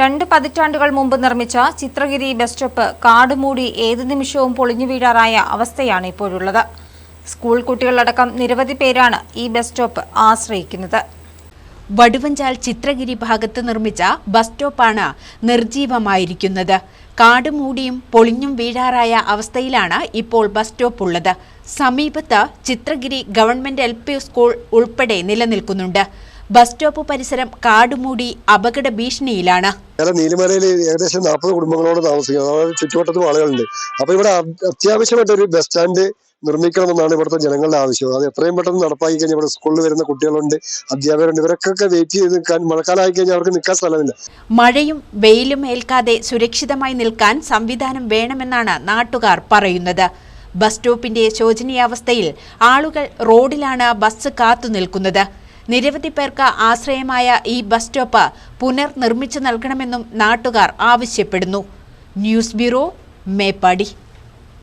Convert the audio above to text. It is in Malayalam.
രണ്ട് പതിറ്റാണ്ടുകൾ മുമ്പ് നിർമ്മിച്ച ചിത്രഗിരി ബസ് സ്റ്റോപ്പ് കാടുമൂടി ഏത് നിമിഷവും പൊളിഞ്ഞു വീഴാറായ അവസ്ഥയാണ് ഇപ്പോഴുള്ളത്. സ്കൂൾ കുട്ടികളടക്കം നിരവധി പേരാണ് ഈ ബസ് സ്റ്റോപ്പ് ആശ്രയിക്കുന്നത്. വടുവഞ്ചാൽ ചിത്രഗിരി ഭാഗത്ത് നിർമ്മിച്ച ബസ് സ്റ്റോപ്പാണ് നിർജീവമായിരിക്കുന്നത് കാട് മൂടിയും പൊളിഞ്ഞും വീഴാറായ അവസ്ഥയിലാണ് ഇപ്പോൾ ബസ് സ്റ്റോപ്പ് ഉള്ളത് സമീപത്ത് ചിത്രഗിരി ഗവൺമെന്റ് എൽ സ്കൂൾ ഉൾപ്പെടെ നിലനിൽക്കുന്നുണ്ട്. ബസ് സ്റ്റോപ്പ് പരിസരം കാടുമൂടി അപകട ഭീഷണിയിലാണ്. നീലിമലയിൽ ഏകദേശം നാൽപ്പത് കുടുംബങ്ങളോട് താമസിക്കുന്നത് അതായത് ചുറ്റുവട്ടത്തും ആളുകളുണ്ട്. അപ്പൊ ഇവിടെ അത്യാവശ്യമായിട്ട് ഒരു ബസ് സ്റ്റാൻഡ് നിർമ്മിക്കണമെന്നാണ് ഇവിടുത്തെ ജനങ്ങളുടെ ആവശ്യം. അത് എത്രയും പെട്ടെന്ന് നടപ്പാക്കി കഴിഞ്ഞാൽ ഇവിടെ സ്കൂളിൽ വരുന്ന കുട്ടികളുണ്ട് അധ്യാപകരുണ്ട്. ഇവരൊക്കെ വെയിറ്റ് ചെയ്ത് നിൽക്കാൻ മഴക്കാലമായി കഴിഞ്ഞാൽ അവർക്ക് നിൽക്കാൻ സ്ഥലമില്ല. മഴയും വെയിലും ഏൽക്കാതെ സുരക്ഷിതമായി നിൽക്കാൻ സംവിധാനം വേണമെന്നാണ് നാട്ടുകാർ പറയുന്നത്. ബസ് സ്റ്റോപ്പിന്റെ ശോചനീയാവസ്ഥയിൽ ആളുകൾ റോഡിലാണ് ബസ് കാത്തു നിൽക്കുന്നത്. നിരവധി പേർക്ക് ആശ്രയമായ ഈ ബസ് സ്റ്റോപ്പ് പുനർനിർമ്മിച്ചു നൽകണമെന്നും നാട്ടുകാർ ആവശ്യപ്പെടുന്നു. News bureau Meppadi.